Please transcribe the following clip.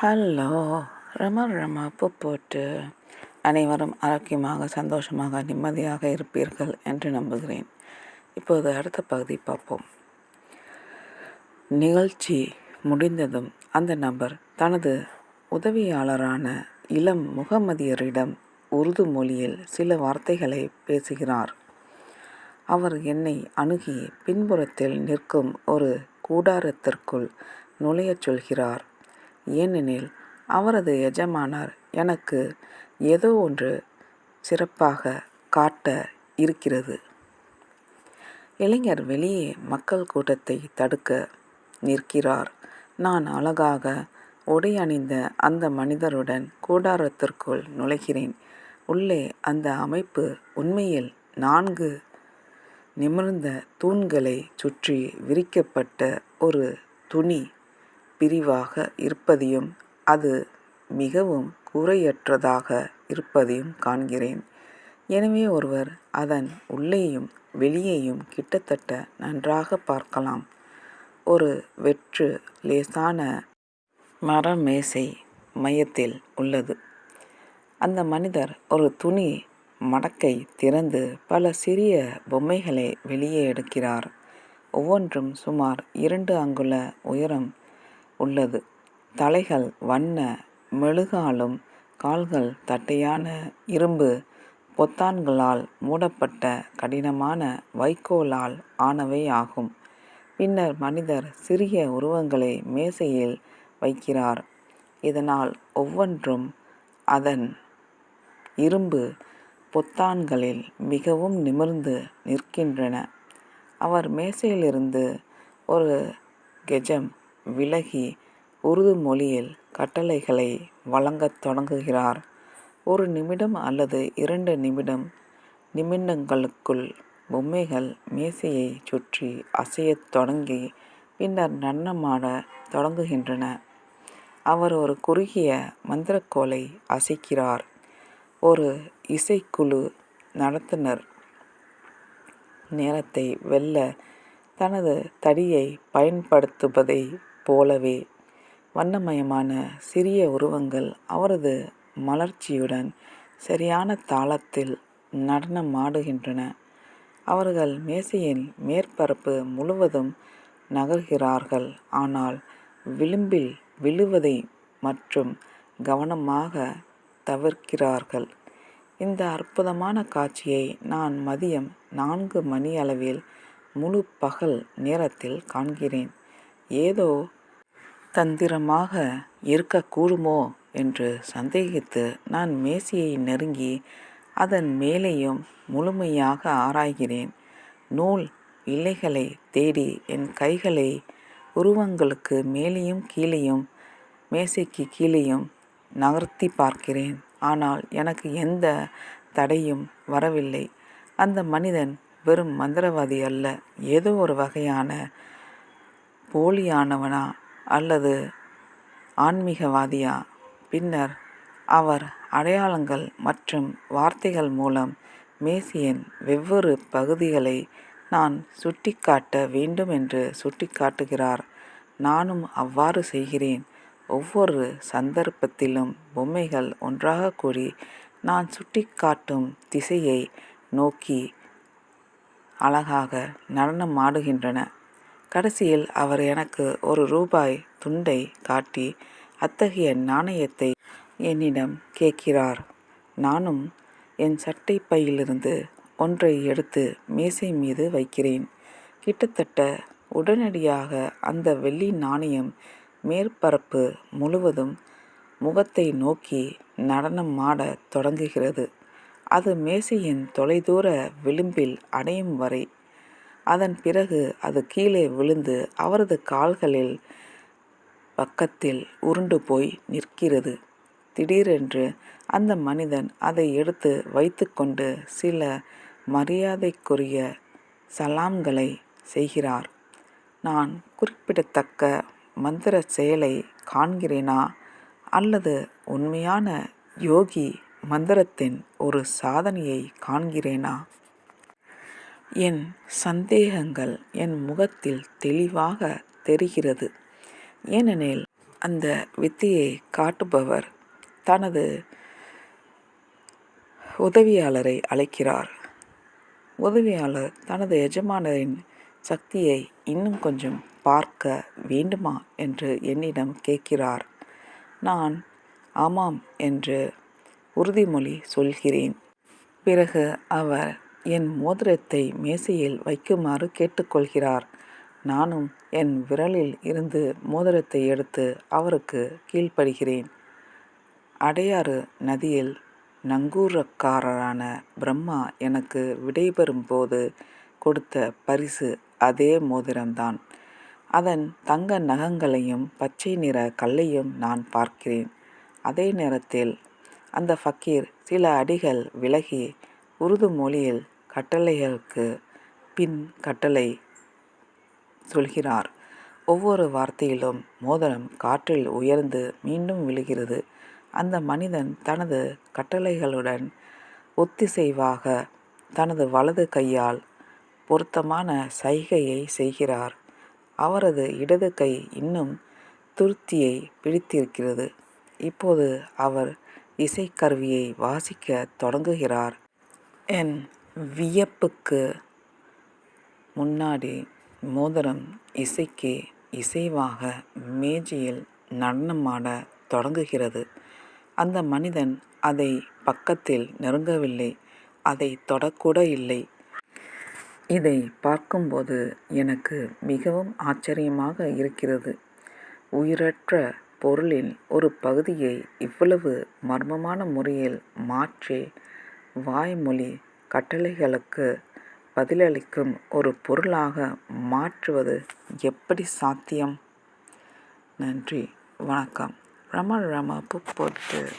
Hello ரம ரம உப்பு போட்டு அனைவரும் ஆரோக்கியமாக சந்தோஷமாக நிம்மதியாக இருப்பீர்கள் என்று நம்புகிறேன். இப்போது அடுத்த பகுதி பார்ப்போம். நிகழ்ச்சி முடிந்ததும் அந்த நபர் தனது உதவியாளரான இளம் முகமதியரிடம் உருது மொழியில் சில வார்த்தைகளை பேசுகிறார். அவர் என்னை அணுகி பின்புறத்தில் நிற்கும் ஒரு கூடாரத்திற்குள் நுழையச் சொல்கிறார். ஏனெனில் அவரது எஜமானர் எனக்கு ஏதோ ஒன்று சிறப்பாக காட்ட இருக்கிறது. இளைஞர் வெளியே மக்கள் கூட்டத்தை தடுக்க நிற்கிறார். நான் அழகாக உடை அணிந்த அந்த மனிதருடன் கூடாரத்திற்குள் நுழைகிறேன். உள்ளே அந்த அமைப்பு உண்மையில் நான்கு நிமிர்ந்த தூண்களை சுற்றி விரிக்கப்பட்ட ஒரு துணி பிரிவாக இருப்பதையும் அது மிகவும் குறையற்றதாக இருப்பதையும் காண்கிறேன். எனவே ஒருவர் அதன் உள்ளேயும் வெளியேயும் கிட்டத்தட்ட நன்றாக பார்க்கலாம். ஒரு வெற்று லேசான மர மேசை மையத்தில் உள்ளது. அந்த மனிதர் ஒரு துணி மடக்கை திறந்து பல சிறிய பொம்மைகளை வெளியே எடுக்கிறார். ஒவ்வொன்றும் சுமார் இரண்டு அங்குல உயரம் உள்ளது. தலைகள் வண்ண மெழுகாலும் கால்கள் தட்டையான இரும்பு பொத்தான்களால் மூடப்பட்ட கடினமான வைக்கோலால் ஆனவை ஆகும். பின்னர் மனிதர் சிறிய உருவங்களை மேசையில் வைக்கிறார். இதனால் ஒவ்வொன்றும் அதன் இரும்பு பொத்தான்களில் மிகவும் நிமிர்ந்து நிற்கின்றன. அவர் மேசையிலிருந்து ஒரு கெஜம் விலகி உருது மொழியில் கட்டளைகளை வழங்கத் தொடங்குகிறார். ஒரு நிமிடம் அல்லது இரண்டு நிமிடம் நிமிடங்களுக்குள் பொம்மைகள் மேசையை சுற்றி அசையத் தொடங்கி பின்னர் நன்னமாட தொடங்குகின்றன. அவர் ஒரு குறுகிய மந்திரக்கோலை அசைக்கிறார். ஒரு இசைக்குழு நடத்துனர். நேரத்தை வெல்ல தனது தடியை பயன்படுத்துவதை போலவே வண்ணமயமான சிறிய உருவங்கள் அவரது மலர்ச்சியுடன் சரியான தாளத்தில் நடனமாடுகின்றன. அவர்கள் மேசையின் மேற்பரப்பு முழுவதும் நகர்கிறார்கள். ஆனால் விளிம்பில் விழுவதை மற்றும் கவனமாக தவிர்க்கிறார்கள். இந்த அற்புதமான காட்சியை நான் மதியம் நான்கு மணி அளவில் முழு பகல் நேரத்தில் காண்கிறேன். ஏதோ தந்திரமாக இருக்கக்கூடுமோ என்று சந்தேகித்து நான் மேசையை நெருங்கி அதன் மேலேயும் முழுமையாக ஆராய்கிறேன். நூல் இலைகளை தேடி என் கைகளை உருவங்களுக்கு மேலேயும் கீழேயும் மேசைக்கு கீழேயும் நகர்த்தி பார்க்கிறேன். ஆனால் எனக்கு எந்த தடையும் வரவில்லை. அந்த மனிதன் வெறும் மந்திரவாதி அல்ல ஏதோ ஒரு வகையான போலியானவனா. அல்லது ஆன்மீகவாதியா? பின்னர் அவர் அடையாளங்கள் மற்றும் வார்த்தைகள் மூலம் மேசியின் வெவ்வேறு பகுதிகளை நான் சுட்டிக்காட்ட வேண்டும் என்று சுட்டிக்காட்டுகிறார். நானும் அவ்வாறு செய்கிறேன். ஒவ்வொரு சந்தர்ப்பத்திலும் பொம்மைகள் ஒன்றாக கூடி நான் சுட்டிக்காட்டும் திசையை நோக்கி அழகாக நடனமாடுகின்றன. கடைசியில் அவர் எனக்கு ஒரு ரூபாய் துண்டை காட்டி அத்தகைய நாணயத்தை என்னிடம் கேட்கிறார். நானும் என் சட்டை பையிலிருந்து ஒன்றை எடுத்து மேசை மீது வைக்கிறேன். கிட்டத்தட்ட உடனடியாக அந்த வெள்ளி நாணயம் மேற்பரப்பு முழுவதும் முகத்தை நோக்கி நடனம் ஆடத் தொடங்குகிறது. அது மேசையின் தொலைதூர விளிம்பில் அடையும் வரை அதன் பிறகு அது கீழே விழுந்து அவரது கால்களில் பக்கத்தில் உருண்டு போய் நிற்கிறது. திடீரென்று அந்த மனிதன் அதை எடுத்து வைத்துக்கொண்டு சில மரியாதைக்குரிய சலாம்களை செய்கிறார். நான் குறிப்பிடத்தக்க மந்திர செயலை காண்கிறேனா? அல்லது உண்மையான யோகி மந்திரத்தின் ஒரு சாதனையை காண்கிறேனா? என் சந்தேகங்கள் என் முகத்தில் தெளிவாக தெரிகிறது. ஏனெனில் அந்த வித்தையை காட்டுபவர் தனது உதவியாளரை அழைக்கிறார். உதவியாளர் தனது எஜமானரின் சக்தியை இன்னும் கொஞ்சம் பார்க்க வேண்டுமா என்று என்னிடம் கேட்கிறார். நான் ஆமாம் என்று உறுதிமொழி சொல்கிறேன். பிறகு அவர் என் மோதிரத்தை மேசையில் வைக்குமாறு கேட்டுக்கொள்கிறார். நானும் என் விரலில் இருந்து மோதிரத்தை எடுத்து அவருக்கு கீழ்ப்படுகிறேன். அடையாறு நதியில் நங்கூரக்காரரான பிரம்மா எனக்கு விடைபெறும் போது கொடுத்த பரிசு அதே மோதிரம்தான். அதன் தங்க நகங்களையும் பச்சை நிற கல்லையும் நான் பார்க்கிறேன். அதே நேரத்தில் அந்த ஃபக்கீர் சில அடிகள் விலகி உருது மொழியில் கட்டளைகளுக்கு பின் கட்டளை சொல்கிறார். ஒவ்வொரு வார்த்தையிலும் மோதிரம் காற்றில் உயர்ந்து மீண்டும் விழுகிறது. அந்த மனிதன் தனது கட்டளைகளுடன் ஒத்திசைவாக தனது வலது கையால் பொருத்தமான சைகையை செய்கிறார். அவரது இடது கை இன்னும் துருத்தியை பிடித்திருக்கிறது. இப்போது அவர் இசைக்கருவியை வாசிக்க தொடங்குகிறார். என் வியப்புக்கு முன்னாடி மோதிரம் இசைக்கு இசைவாக மேஜையில் நடனமாட தொடங்குகிறது. அந்த மனிதன் அதை பக்கத்தில் நெருங்கவில்லை. அதை தொடக்கூட இல்லை. இதை பார்க்கும்போது எனக்கு மிகவும் ஆச்சரியமாக இருக்கிறது. உயிரற்ற பொருளின் ஒரு பகுதியை இவ்வளவு மர்மமான முறையில் மாற்றி வாய்மொழி கட்டளைகளுக்கு பதிலளிக்கும் ஒரு பொருளாக மாற்றுவது எப்படி சாத்தியம்? நன்றி. வணக்கம். ரம ரம புப்பொட்டு